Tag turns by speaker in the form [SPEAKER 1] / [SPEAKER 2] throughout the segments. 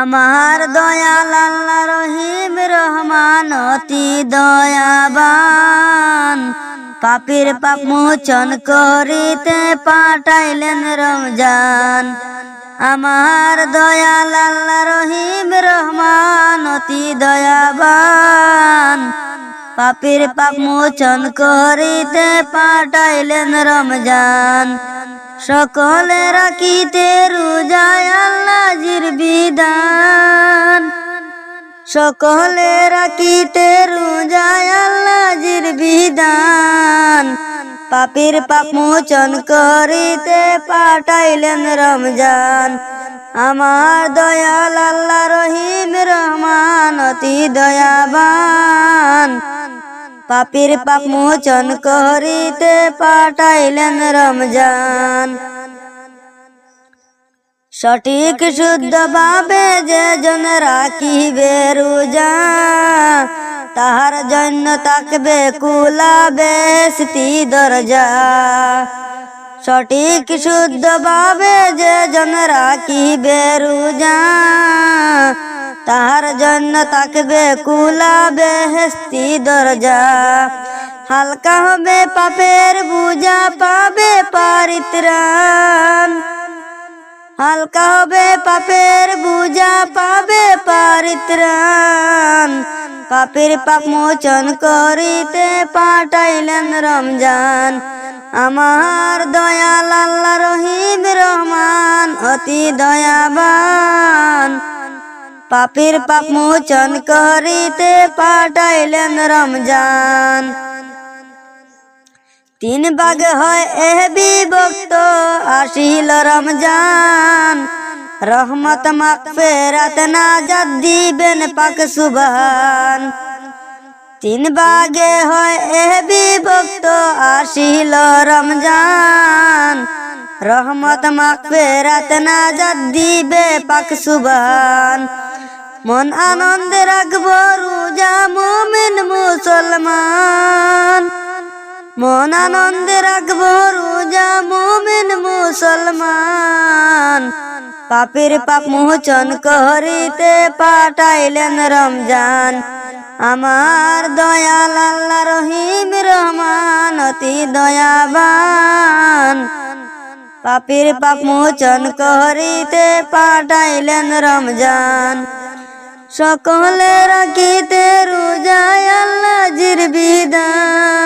[SPEAKER 1] আমার দয়াল আল্লাহ রহিম রহমান, অতি দয়াবান। পাপির পাপ মোচন করিতে পাঠাইলেন রমজান। আমার দয়াল আল্লাহ রহিম রহমান, অতি দয়াবান। পাপির পাপ মোচন করিতে পাঠাইলেন রমজান। সকলে রাখিতে আল্লাহজির বিধান সকলে রাখিতে রোজায় বিধান। পাপির পাপ মোচন করিতে পাঠাইলেন রমজান। আমার দয়াল আল্লাহ রহিম রহমান, অতি দয়াবান। পাপির পাপ মোচন করিতে পাঠাইলেন রমজান। সঠিক শুদ্ধ ভাবে যে জন রাখিবে রোজা তাহার জন্য তাকবে কুলাবে স্তি দরজা। সঠিক শুদ্ধ ভাবে যে জন রাখিবে রোজা তাহার জন্য তাকবে কুলাবে হেস্তি দরজা। হালকা হবে পাপের বুঝা পাবে পারিত্রাণ হালকা হবে পাপের বুঝা, পাবে পারিত্রাণ। পাপের পাপ মোচন করিতে পাঠাইলেন রমজান। আমার দয়াল আল্লাহ রহিম রহমান, অতি দয়াবান। পাপের পাপ মোচন করিতে পাঠাইলেন রমজান। তিন বাগ হয় এহ বিভক্ত, আসিল রমজান। রহমত মাকফেরাত নাজাত দিবেন পাক সুবহান। তিন বাগে হয় এহ বিভক্ত, আসিল রমজান। রহমত মাকফেরাত নাজাত দিবে পাক সুবহান। মন আনন্দে রাখব রোজা মুমিন মুসলমান আনন্দে রাখব রোজা মুমিন মুসলমান। পাপের পাপ মোচন করিতে পাঠাইলেন রমজান। আমার দয়াল আল্লাহ রহিম রহমান, অতি দয়াবান। পাপের পাপ মোচন করিতে পাঠাইলেন রমজান। সকলে রাখিতে রোজায় আল্লাহজির বিধান।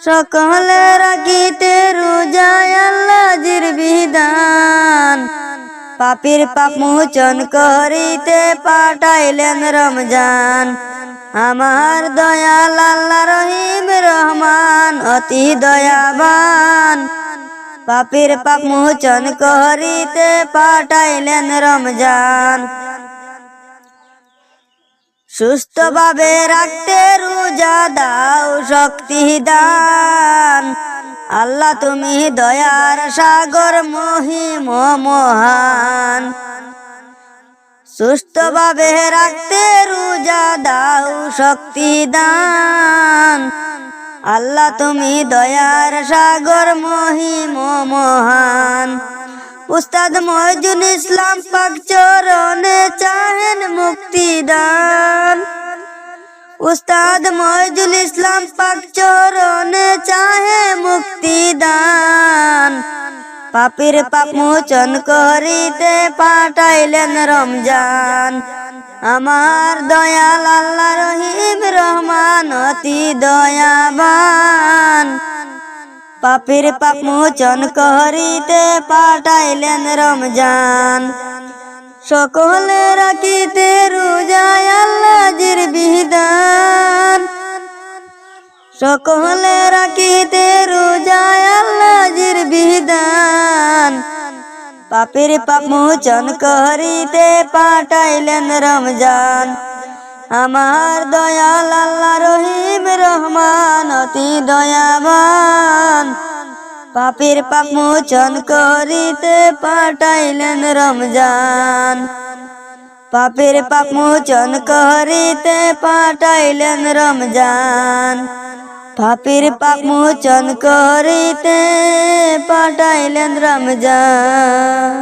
[SPEAKER 1] সকলে রাখিতে রোজায় আল্লাহজির বিধান। পাপির পাপ মোচন করিতে পাঠাইলেন রমজান। আমার দয়াল আল্লাহ রহিম রহমান, অতি দয়াবান। পাপির পাপ মোচন করিতে পাঠাইলেন রমজান। সুস্থভাবে রাখতে রোজা দাও, শক্তি দান। আল্লাহ, তুমি দয়ার সাগর, মহিম মহান। সুস্থভাবে রাখতে রোজা দাও, শক্তি দান। আল্লাহ, তুমি দয়ার সাগর, মহিম মহান। উস্তাদ মহিজুল ইসলাম পাক চরণে চাহেন মুক্তিদান। উস্তাদ মহিজুল ইসলাম পাক চরণে চাহে মুক্তিদান। পাপির পাপ মোচন করিতে পাঠাইলেন রমজান। আমার দয়াল আল্লাহ রহিম রহমান, অতি দয়াবান। পাপের পাপ মোচন করিতে পাঠাইলেন রমজান। সকলে রাখিতে রোজায় আল্লাহজির বিধান। সকলে রাখিতে রোজায় আল্লাহজির বিধান। পাপের পাপ মোচন করিতে পাঠাইলেন রমজান। আমার দয়াল আল্লাহ রহিম রহমান, অতি দয়াবান। পাপের পাপ মোচন করিতে পাঠাইলেন রমজান। পাপের পাপ মোচন করিতে পাঠাইলেন রমজান। পাপের পাপ মোচন করিতে পাঠাইলেন রমজান।